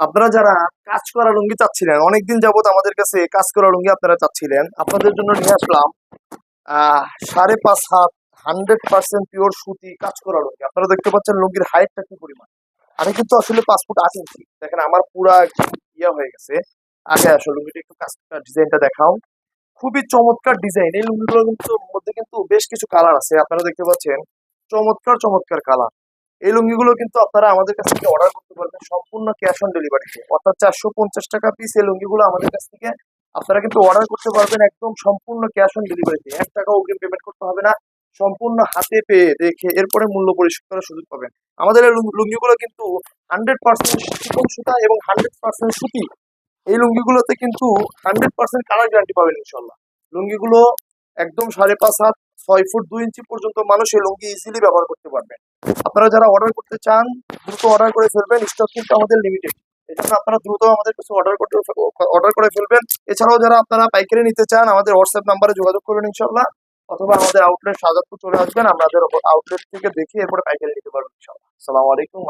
আপনারা যারা কাজ করা লুঙ্গি চাচ্ছিলেন, অনেকদিন যাবত আমাদের কাছে কাজ করা লুঙ্গি আপনারা চাচ্ছিলেন, আপনাদের জন্য নিয়ে আসলাম সাড়ে পাঁচ হাত হান্ড্রেড পার্সেন্ট পিওর সুতি কাজ করা লুঙ্গি। আপনারা দেখতে পাচ্ছেন লুঙ্গির হাইটটা কি পরিমাণ? আমি কিন্তু আসলে পাঁচ ফুট আট ইঞ্চি। দেখেন, আমার পুরা ইয়ে হয়ে গেছে। আগে আসলে লুঙ্গিটা একটু কাজটা ডিজাইনটা দেখাও। খুবই চমৎকার ডিজাইন। এই লুঙ্গিগুলোর কিন্তু মধ্যে কিন্তু বেশ কিছু কালার আছে। আপনারা দেখতে পাচ্ছেন, চমৎকার চমৎকার কালার এই লুঙ্গিগুলো কিন্তু আপনারা আমাদের কাছ থেকে অর্ডার করতে পারবেন সম্পূর্ণ ক্যাশ অন ডেলিভারিতে অর্থাৎ চারশো পঞ্চাশ টাকা পিস এই লুঙ্গিগুলো আমাদের কাছ থেকে আপনারা কিন্তু অর্ডার করতে পারবেন একদম সম্পূর্ণ ক্যাশ অন ডেলিভারিতে এক টাকা অগ্রিম পেমেন্ট করতে হবে না, সম্পূর্ণ হাতে পেয়ে দেখে এরপরে মূল্য পরিশোধ করার সুযোগ পাবেন। আমাদের এই লুঙ্গি- লুঙ্গিগুলো কিন্তু হান্ড্রেড পার্সেন্ট চিকন সুতা এবং হান্ড্রেড পার্সেন্ট সুতি। এই লুঙ্গিগুলোতে কিন্তু হান্ড্রেড পার্সেন্ট কালার গ্যারান্টি পাবেন ইনশাল্লাহ লুঙ্গিগুলো একদম সাড়ে পাঁচ হাত, ছয় ফুট দুই ইঞ্চি পর্যন্ত মানুষ এই লুঙ্গি ইজিলি ব্যবহার করতে পারবেন আপনারা যারা অর্ডার করতে চান, দ্রুত অর্ডার করে ফেলবেন। স্টক কিন্তু আমাদের লিমিটেড এই জন্য আপনারা দ্রুত আমাদের কিছু অর্ডার করতে অর্ডার করে ফেলবেন। এছাড়াও যারা আপনারা পাইকারি নিতে চান, আমাদের হোয়াটসঅ্যাপ নাম্বারে যোগাযোগ করবেন ইনশাল্লাহ অথবা আমাদের আউটলেট সাজাদপুর চলে আসবেন আমাদের আউটলেট থেকে দেখে এরপরে পাইকারি নিতে পারবেন ইনশাল্লাহ আসসালামু আলাইকুম।